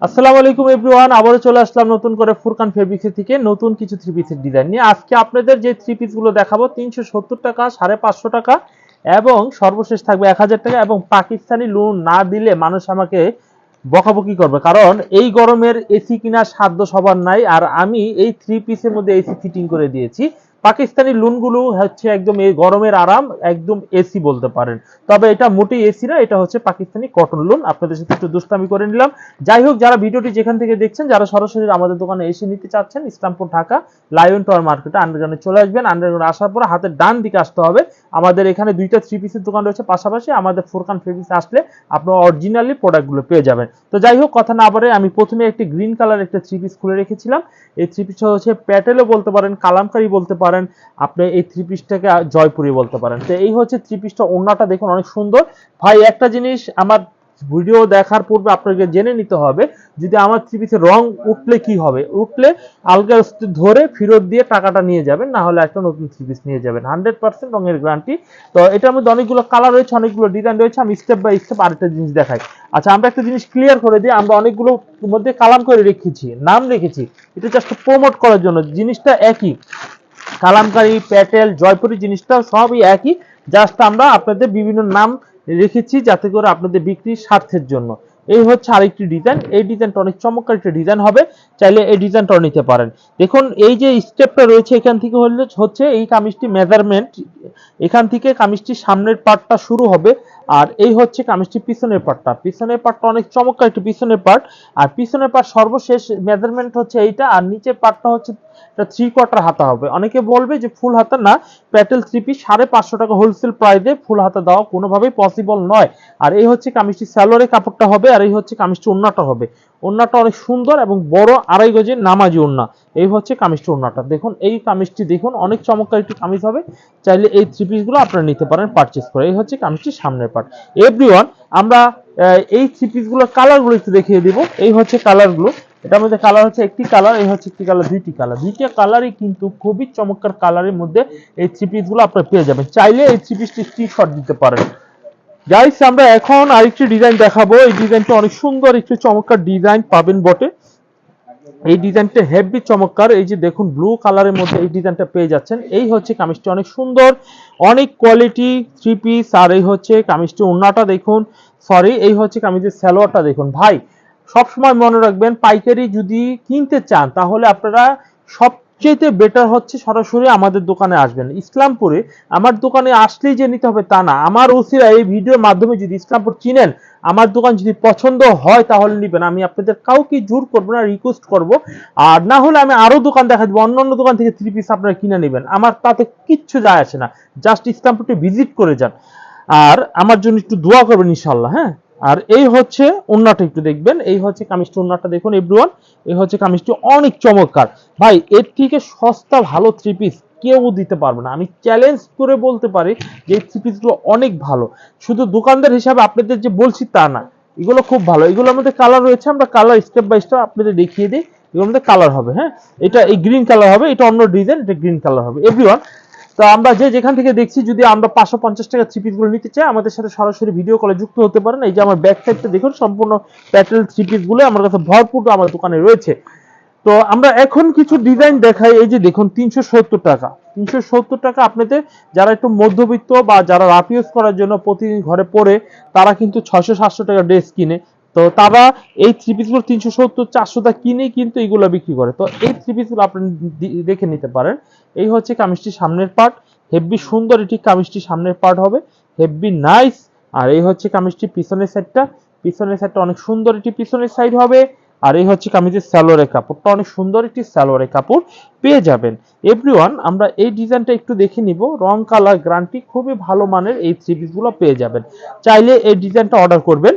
আসসালামু আলাইকুম এভরিওয়ান, আবারও চলে আসলাম নতুন করে ফুরকান ফেব্রিক্স থেকে নতুন কিছু থ্রি পিসের ডিজাইন নিয়ে। আজকে আপনাদের যে থ্রি পিসগুলো দেখাবো, তিনশো সত্তর টাকা, সাড়ে পাঁচশো টাকা, এবং সর্বশেষ থাকবে এক হাজার টাকা, এবং পাকিস্তানি লোন না দিলে মানুষ আমাকে বকাবকি করবে। কারণ এই গরমের এসি কিনা সাধ্য সবার নাই, আর আমি এই থ্রি পিসের মধ্যে এসি ফিটিং করে দিয়েছি। পাকিস্তানি লুনগুলো হচ্ছে একদম এই গরমের আরাম, একদম এসি বলতে পারেন। তবে এটা মোটেই এসি না, এটা হচ্ছে পাকিস্তানি কটন লুন আপনাদের সাথে একটু দুষ্টামি করে নিলাম। যাই হোক, যারা ভিডিওটি যেখান থেকে দেখছেন, যারা সরাসরি আমাদের দোকানে এসে নিতে চাচ্ছেন, ইসলামপুর, ঢাকা লায়ন টাওয়ার মার্কেটে আন্ডারগ্রাউন্ডে চলে আসবেন। আন্ডারগ্রাউন্ড আসার পর হাতের ডান দিকে আসতে হবে। আমাদের এখানে দুইটা থ্রি পিসের দোকান রয়েছে। পাশাপাশি আমাদের ফোরকান ফেব্রিক্স আসলে আপনার অরিজিনালি প্রোডাক্টগুলো পেয়ে যাবেন। তো যাই হোক, কথা না বলে আমি প্রথমে একটি গ্রিন কালার একটা থ্রি পিস খুলে রেখেছিলাম। এই থ্রি পিসটা হচ্ছে প্যাটেলও বলতে পারেন, কালামকারি বলতে পারেন। আপনি এই থ্রি পিসটাকে জয়পুরি বলতে পারেন। তো এই হচ্ছে থ্রি পিসটা দেখুন অনেক সুন্দর। ভাই, একটা জিনিস আমার ভিডিও দেখার পূর্বে আপনাকে জেনে নিতে হবে, যদি আমার থ্রি পিসের রং উঠলে কি হবে? উঠলে আলগা ধরে ফেরত দিয়ে টাকাটা নিয়ে যাবেন, না হলে একটা নতুন থ্রি পিস নিয়ে যাবেন। হান্ড্রেড পার্সেন্ট রঙের গ্যারান্টি তো এটার মধ্যে অনেকগুলো কালার রয়েছে, অনেকগুলো ডিজাইন রয়েছে, আমি স্টেপ বাই স্টেপ আরেকটা জিনিস দেখাই। আচ্ছা আমরা একটা জিনিস ক্লিয়ার করে দিই, আমরা অনেকগুলো মধ্যে কালাম করে রেখেছি, নাম রেখেছি। এটা জাস্ট প্রমোট করার জন্য, জিনিসটা একই। কালামকারী, প্যাটেল, জয়পুরি জিনিসটা সবই একই। জাস্ট আমরা আপনাদের বিভিন্ন নাম রেখেছি যাতে করে আপনাদের বিক্রির স্বার্থের জন্য। এই হচ্ছে আরেকটি ডিজাইন এই ডিজাইনটা অনেক চমৎকার একটা ডিজাইন হবে। চাইলে এই ডিজাইনটাও নিতে পারেন। দেখুন, এই যে স্টেপটা রয়েছে এখান থেকে হলে হচ্ছে এই কামিজটি মেজারমেন্ট এখান থেকে কামিজটির সামনের পার্টটা শুরু হবে। আর এই হচ্ছে কামিজটির পিছনের পার্টটা পিছনের পার্টটা অনেক চমৎকার, একটি পিছনের পার্ট আর পিছনের পার্ট সর্বশেষ মেজারমেন্ট হচ্ছে এইটা, আর নিচের পার্টটা হচ্ছে থ্রি কোয়ার্টার হাতা হবে। অনেকে বলবে যে ফুল হাতা না, প্যাটেল থ্রি পিস সাড়ে পাঁচশো টাকা হোলসেল প্রাইসে ফুল হাতা দেওয়া কোনোভাবেই পসিবল নয়। আর এই হচ্ছে কামিজটি স্যালোয়ারের কাপড়টা হবে, আর এই হচ্ছে কামিজটি ওন্নাটা হবে। ওন্নাটা অনেক সুন্দর এবং বড় আড়াই গজের নামাজি ওন্না এই হচ্ছে কামিজটি ওন্নাটা দেখুন, এই কামিজটি দেখুন, অনেক চমৎকার একটি কামিজ হবে। চাইলে এই থ্রি পিসগুলো আপনারা নিতে পারেন পারচেস করে। এই হচ্ছে কামিজটির সামনের পার্ট এভরিওয়ান আমরা এই থ্রি পিসগুলোর কালারগুলো একটু দেখিয়ে দিব। এই হচ্ছে কালারগুলো এটার মধ্যে কালার হচ্ছে একটি কালার এই হচ্ছে একটি কালার দুইটি কালার দুইটি কালারই কিন্তু খুবই চমৎকার কালারের মধ্যে এই থ্রি পিসগুলো আপনারা পেয়ে যাবেন। চাইলে এই থ্রি পিসটি স্ক্রিনশট দিতে পারেন। গাইস আমরা এখন আরেকটি ডিজাইন দেখাবো। এই ডিজাইনটা অনেক সুন্দর, একটি চমৎকার ডিজাইন পাবেন বটে। এই ডিজাইনটা হেভি চমৎকার। এই যে দেখুন ব্লু কালারের মধ্যে এই ডিজাইনটা পেয়ে যাচ্ছেন। এই হচ্ছে কামিজটি অনেক সুন্দর, অনেক কোয়ালিটি থ্রি পিস আর এই হচ্ছে কামিজটি ওন্নাটা দেখুন। সরি এই হচ্ছে কামিজের স্যালোয়ারটা দেখুন। ভাই, সবসময় মনে রাখবেন, পাইকারি যদি কিনতে চান, তাহলে আপনারা সবচেয়ে বেটার হচ্ছে সরাসরি আমাদের দোকানে আসবেন। ইসলামপুরে আমার দোকানে আসলেই যে নিতে হবে তা না। আমার ওসিরা এই ভিডিওর মাধ্যমে যদি ইসলামপুর চিনেন, আমার দোকান যদি পছন্দ হয় তাহলে নিবেন। আমি আপনাদের কাউকে জোর করব না রিকোয়েস্ট করব। আর না হলে আমি আরও দোকান দেখা দেবো অন্য অন্য দোকান থেকে থ্রি পিস আপনারা কিনে নেবেন। আমার তাতে কিচ্ছু যায় আসে না। জাস্ট ইসলামপুরটি ভিজিট করে যান। আর আমার জন্য একটু দোয়া করবেন ইনশাল্লাহ হ্যাঁ? আর এই হচ্ছে ওন্নাটা একটু দেখবেন। এই হচ্ছে কামিজটি ওন্নাটা দেখুন এভরিওয়ান এই হচ্ছে কামিজটি অনেক চমৎকার। ভাই, এর থেকে সস্তা ভালো থ্রি পিস কেউ দিতে পারবে না। আমি চ্যালেঞ্জ করে বলতে পারি যে এই থ্রি পিসগুলো অনেক ভালো। শুধু দোকানদার হিসাবে আপনাদের যে বলছি তা না। এগুলো খুব ভালো। এগুলোর মধ্যে কালার রয়েছে, আমরা কালার স্টেপ বাই স্টেপ আপনাদের দেখিয়ে দিই। এগুলোর মধ্যে কালার হবে হ্যাঁ? এটা এই গ্রিন কালার হবে, এটা অন্য ডিজাইন এটা গ্রিন কালার হবে। এভরিওয়ান তো আমরা যে যেখান থেকে দেখছি, যদি আমরা পাঁচশো পঞ্চাশ টাকা থ্রি পিসগুলো নিতে চাই, আমাদের সাথে সরাসরি ভিডিও কলে যুক্ত হতে পারেন। এই যে আমার ব্যাক সাইডটা দেখুন, সম্পূর্ণ প্যাটেল থ্রি পিসগুলো, আমার কাছে ভরপুর আমার দোকানে রয়েছে। তো আমরা এখন কিছু ডিজাইন দেখাই, এই যে দেখুন, তিনশো সত্তর টাকা। তিনশো সত্তর টাকা আপনাদের যারা একটু মধ্যবিত্ত বা যারা রাফ ইউজ করার জন্য প্রতিদিন ঘরে পড়ে, তারা কিন্তু ছয়শো সাতশো টাকা ড্রেস কিনে। তো তারা এই থ্রি পিসগুলো তিনশো সত্তর, চারশো টাকা কিনেই কিন্তু এগুলো বিক্রি করে। তো এই থ্রি পিসগুলো আপনি দেখে নিতে পারেন। এই হচ্ছে কামিজটির সামনের পার্ট হেভি সুন্দর এটি কামিজটির সামনের পার্ট হবে। হেভি নাইস আর এই হচ্ছে কামিজটির পিছনের সাইডটা পিছনের সাইডটা অনেক সুন্দর এটি পিছনের সাইড হবে। আর এই হচ্ছে কামিজের স্যালোয়ারের কাপড়টা, অনেক সুন্দর একটি স্যালোয়ারের কাপড় পেয়ে যাবেন। এভরিওয়ান আমরা এই ডিজাইনটা একটু দেখে নিব। রং, কালার গ্রান্টি খুবই ভালো মানের এই থ্রি পিসগুলো পেয়ে যাবেন। চাইলে এই ডিজাইনটা অর্ডার করবেন।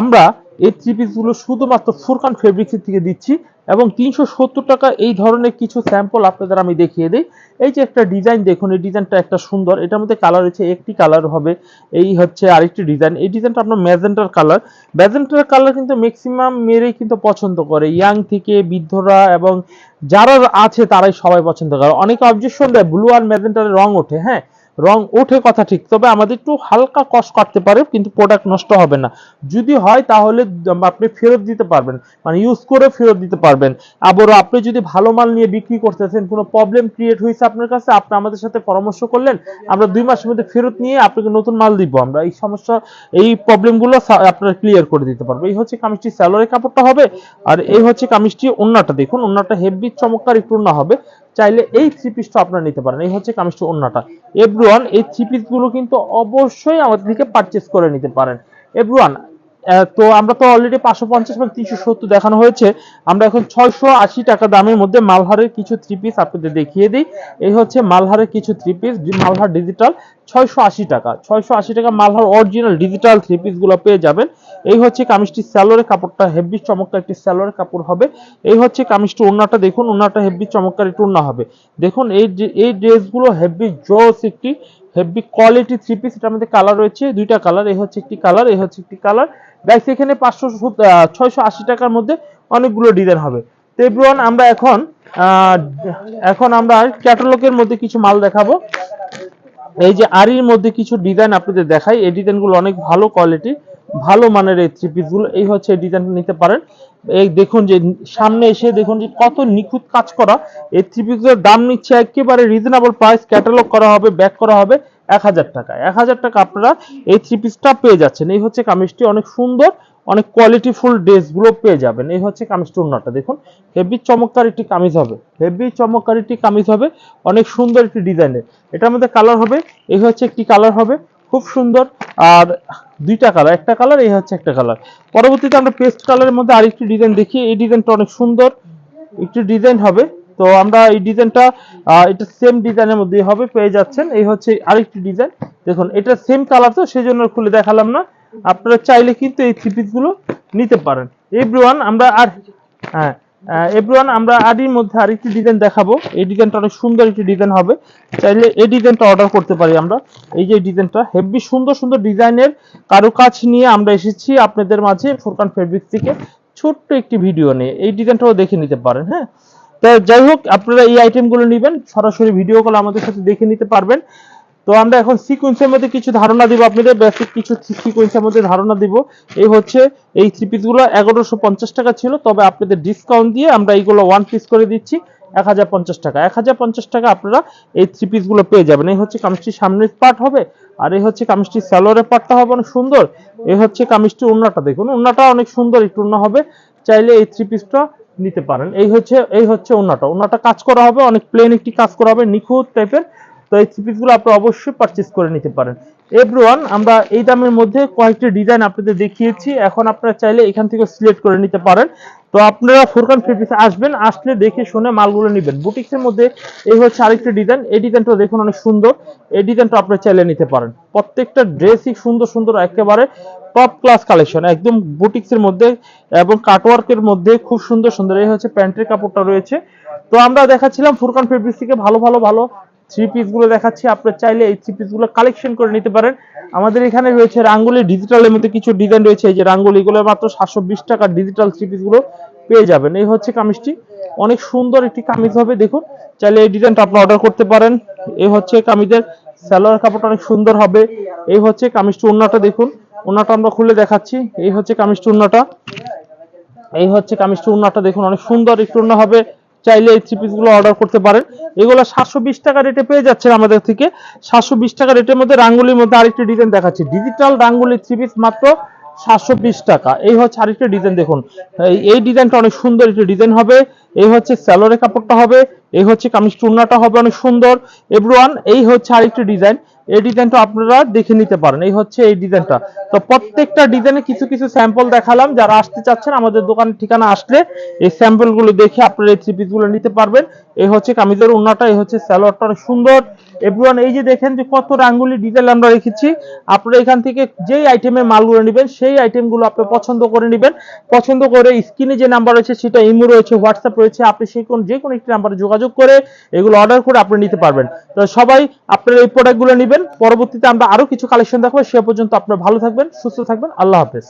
আমরা এই থ্রি পিসগুলো শুধুমাত্র ফুরকান ফেব্রিক্সের থেকে দিচ্ছি এবং তিনশো সত্তর টাকা এই ধরনের কিছু স্যাম্পল আপনাদের আমি দেখিয়ে দিই। এই যে একটা ডিজাইন দেখুন, এই ডিজাইনটা একটা সুন্দর। এটার মধ্যে কালার রয়েছে একটি কালার হবে। এই হচ্ছে আরেকটি ডিজাইন এই ডিজাইনটা আপনার ম্যাজেন্টার কালার ম্যাজেন্টার কালার কিন্তু ম্যাক্সিমাম মেয়েরাই কিন্তু পছন্দ করে। ইয়াং থেকে বৃদ্ধরা এবং যারা আছে তারাই সবাই পছন্দ করে। অনেকে অবজেকশন দেয় ব্লু আর ম্যাজেন্টারের রং ওঠে হ্যাঁ? রং ওঠে কথা ঠিক, তবে আমাদের একটু হালকা কষ্ট কাটতে পারে, কিন্তু প্রোডাক্ট নষ্ট হবে না। যদি হয়, তাহলে আপনি ফেরত দিতে পারবেন মানে ইউজ করে ফেরত দিতে পারবেন। আবারও আপনি যদি ভালো মাল নিয়ে বিক্রি করতেছেন, কোনো প্রবলেম ক্রিয়েট হয়েছে আপনার কাছে, আপনি আমাদের সাথে পরামর্শ করলেন, আমরা দুই মাসের মধ্যে ফেরত নিয়ে আপনাকে নতুন মাল দিব। আমরা এই সমস্যা, এই প্রবলেমগুলো আপনারা ক্লিয়ার করে দিতে পারব। এই হচ্ছে কামিজটি স্যালোয়ারের কাপড়টা হবে, আর এই হচ্ছে কামিজটি ওন্নাটা। দেখুন, ওন্নাটা হেভি চমৎকার, একটু ওন্না হবে। চাইলে এই থ্রি পিসটা আপনারা নিতে পারেন। এই হচ্ছে কামিজটি অন্যটা এভরিওয়ান এই থ্রি পিসগুলো কিন্তু অবশ্যই আমাদের থেকে পারচেস করে নিতে পারেন। এভরিওয়ান তো আমরা তো অলরেডি পাঁচশো পঞ্চাশ এবং তিনশো সত্তর দেখানো হয়েছে। আমরা এখন ছয়শো আশি টাকা দামের মধ্যে মালহারের কিছু থ্রি পিস আপনাদের দেখিয়ে দিই। এই হচ্ছে মালহারের কিছু থ্রি পিস মালহার ডিজিটাল ছয়শো আশি টাকা। ছয়শো আশি টাকা মালহার অরিজিনাল ডিজিটাল থ্রি পিসগুলো পেয়ে যাবেন। এই হচ্ছে কামিজটি স্যালোরের কাপড়টা হেভি চমৎকার একটি স্যালোরের কাপড় হবে। এই হচ্ছে কামিজটি ওড়নাটা দেখুন, ওড়নাটা হেভি চমৎকার একটু ওড়না হবে। দেখুন, এই এই ড্রেসগুলো হেভি জোস একটি হেভি কোয়ালিটি থ্রি পিস এটার মধ্যে কালার রয়েছে, দুইটা কালার এই হচ্ছে একটি কালার এই হচ্ছে একটি কালার গাইস এখানে পাঁচশো ছয়শো আশি টাকার মধ্যে অনেকগুলো ডিজাইন হবে। তো আমরা এখন এখন আমরা ক্যাটালগের মধ্যে কিছু মাল দেখাবো। এই যে আরির মধ্যে কিছু ডিজাইন আপনাদের দেখাই। এই ডিজাইনগুলো অনেক ভালো কোয়ালিটি ভালো মানের এই থ্রি পিসগুলো এই হচ্ছে এই ডিজাইনটা নিতে পারেন। এই দেখুন যে সামনে এসে দেখুন যে কত নিখুঁত কাজ করা। এই থ্রি পিসগুলোর দাম নিচ্ছে একেবারে রিজনেবল প্রাইস ক্যাটালগ করা হবে ব্যাক করা হবে। এক হাজার টাকা। এক হাজার টাকা আপনারা এই থ্রি পিসটা পেয়ে যাচ্ছেন। এই হচ্ছে কামিজটি, অনেক সুন্দর, অনেক কোয়ালিটিফুল ড্রেসগুলো পেয়ে যাবেন। এই হচ্ছে কামিজটি ওন্নাটা দেখুন। হেভি চমৎকার একটি কামিজ হবে। হেভি চমৎকার একটি কামিজ হবে, অনেক সুন্দর একটি ডিজাইনের এটার মধ্যে কালার হবে, এই হচ্ছে একটি কালার হবে, খুব সুন্দর। আর দুইটা কালার একটা কালার এই হচ্ছে একটা কালার পরবর্তীতে আমরা পেস্ট কালারের মধ্যে আরেকটি ডিজাইন দেখি। এই ডিজাইনটা অনেক সুন্দর, একটি ডিজাইন হবে। তো আমরা এই ডিজাইনটা এটা সেম ডিজাইনের মধ্যে হবে, পেয়ে যাচ্ছেন। এই হচ্ছে আরেকটি ডিজাইন। দেখুন, এটা সেম কালার তো সেই জন্য খুলে দেখালাম না। আপনারা চাইলে কিন্তু এই থ্রি পিসগুলো নিতে পারেন। এভরিওয়ান আমরা আর হ্যাঁ এভরিওয়ান আমরা আরির মধ্যে আরেকটি ডিজাইন দেখাবো। এই ডিজাইনটা অনেক সুন্দর একটি ডিজাইন হবে। চাইলে এই ডিজাইনটা অর্ডার করতে পারি আমরা। এই যে ডিজাইনটা, হেভি সুন্দর সুন্দর ডিজাইনের কারও কারুকাজ নিয়ে আমরা এসেছি আপনাদের মাঝে ফোরকান ফেব্রিক থেকে। ছোট্ট একটি ভিডিও নিয়ে। এই ডিজাইনটাও দেখে নিতে পারেন হ্যাঁ। তো যাই হোক, আপনারা এই আইটেমগুলো নেবেন, সরাসরি ভিডিও কল আমাদের সাথে দেখে নিতে পারবেন। তো আমরা এখন সিকোয়েন্সের মধ্যে কিছু ধারণা দিব আপনাদের বেসিক কিছু সিকোয়েন্সের মধ্যে ধারণা দিব। এই হচ্ছে, এই থ্রি পিসগুলো এগারোশো পঞ্চাশ টাকা ছিল, তবে আপনাদের ডিসকাউন্ট দিয়ে আমরা এইগুলো ওয়ান পিস করে দিচ্ছি, এক হাজার পঞ্চাশ টাকা। এক হাজার পঞ্চাশ টাকা আপনারা এই থ্রি পিসগুলো পেয়ে যাবেন। এই হচ্ছে কামিজটির সামনের পার্ট হবে, আর এই হচ্ছে কামিজটির স্যালোয়ারের পার্টটা হবে অনেক সুন্দর। এই হচ্ছে কামিজটির উন্নাটা দেখুন উন্নাটা অনেক সুন্দর, একটু উন্না হবে। চাইলে এই থ্রি পিসটা নিতে পারেন। এই হচ্ছে এই হচ্ছে ওনাটা ওনাটা কাজ করা হবে, অনেক প্লেন একটি কাজ করা হবে, নিখুঁত টাইপের তো এই থ্রি পিসগুলো আপনারা অবশ্যই পারচেজ করে নিতে পারেন। এভরিওয়ান আমরা এই দামের মধ্যে কয়েকটি ডিজাইন আপনাদের দেখিয়েছি। এখন আপনারা চাইলে এখান থেকে সিলেক্ট করে নিতে পারেন। তো আপনারা ফুরকান ফেব্রিক্সে আসবেন, আসলে দেখে শুনে মালগুলো নেবেন। বুটিক্সের মধ্যে এই হচ্ছে আরেকটি ডিজাইন এই ডিজাইনটা দেখুন অনেক সুন্দর। এই ডিজাইনটা আপনারা চাইলে নিতে পারেন। প্রত্যেকটা ড্রেসই সুন্দর সুন্দর, একেবারে টপ ক্লাস কালেকশন একদম বুটিক্সের মধ্যে এবং কাটওয়ার্কের মধ্যে খুব সুন্দর সুন্দর। এই হচ্ছে প্যান্টের কাপড়টা রয়েছে। তো আমরা দেখাচ্ছিলাম ফুরকান ফেব্রিক্স থেকে ভালো ভালো ভালো থ্রি পিসগুলো দেখাচ্ছি। আপনারা চাইলে এই থ্রি পিসগুলো কালেকশন করে নিতে পারেন। আমাদের এখানে রয়েছে রাঙ্গুলি ডিজিটালের মধ্যে কিছু ডিজাইন রয়েছে। এই যে রাঙ্গুলি, এগুলো মাত্র সাতশো বিশ টাকার ডিজিটাল থ্রি পিসগুলো পেয়ে যাবেন। এই হচ্ছে কামিজটি। অনেক সুন্দর একটি কামিজ হবে, দেখুন। চাইলে এই ডিজাইনটা আপনি অর্ডার করতে পারেন। এই হচ্ছে কামিজের সালোয়ার কাপড়টা অনেক সুন্দর হবে। এই হচ্ছে কামিজটি ওন্নাটা দেখুন। ওন্নাটা আমরা খুলে দেখাচ্ছি। এই হচ্ছে কামিজটি ওন্নাটা এই হচ্ছে কামিজটি ওন্নাটা দেখুন। অনেক সুন্দর একটু ওন্না হবে। চাইলে এই থ্রি গুলো অর্ডার করতে পারেন। এগুলো সাতশো বিশ টাকা রেটে পেয়ে যাচ্ছেন আমাদের থেকে। সাতশো বিশ টাকা রেটের মধ্যে রাঙ্গুলির মধ্যে আরেকটি ডিজাইন দেখাচ্ছি। ডিজিটাল রাঙ্গুলি থ্রি পিস মাত্র সাতশো বিশ টাকা। এই হচ্ছে আরেকটা ডিজাইন দেখুন। এই- ডিজাইনটা অনেক সুন্দর একটি ডিজাইন হবে। এই হচ্ছে স্যালোরে কাপড়টা হবে। এই হচ্ছে কামিজ টুর্নাটা হবে অনেক সুন্দর। এভরিওয়ান এই হচ্ছে আরেকটি ডিজাইন এই ডিজাইনটা আপনারা দেখে নিতে পারেন। এই হচ্ছে এই ডিজাইনটা। তো প্রত্যেকটা ডিজাইনে কিছু কিছু স্যাম্পল দেখালাম। যারা আসতে চাচ্ছেন, আমাদের দোকানের ঠিকানা আসলে এই স্যাম্পলগুলো দেখে আপনারা এই থ্রি পিসগুলো নিতে পারবেন। এই হচ্ছে কামিজের উন্নাটা, এই হচ্ছে স্যালোয়ারটা সুন্দর। এভরিওয়ান এই যে দেখেন যে কত রাঙ্গুলি ডিটেল আমরা রেখেছি, আপনারা এখান থেকে যেই আইটেমের মালগুলো নেবেন, সেই আইটেমগুলো আপনি পছন্দ করে নেবেন। পছন্দ করে স্ক্রিনে যে নাম্বার রয়েছে, সেটা ইমো রয়েছে হোয়াটসঅ্যাপ রয়েছে, আপনি সেই কোন যে কোনো একটি নাম্বারে যোগাযোগ করে এগুলো অর্ডার করে আপনি নিতে পারবেন। তো সবাই আপনারা এই প্রোডাক্টগুলো নেবেন, পরবর্তীতে আমরা আরও কিছু কালেকশন দেখাবো, সে পর্যন্ত আপনারা ভালো থাকবেন, সুস্থ থাকবেন, আল্লাহ হাফেজ।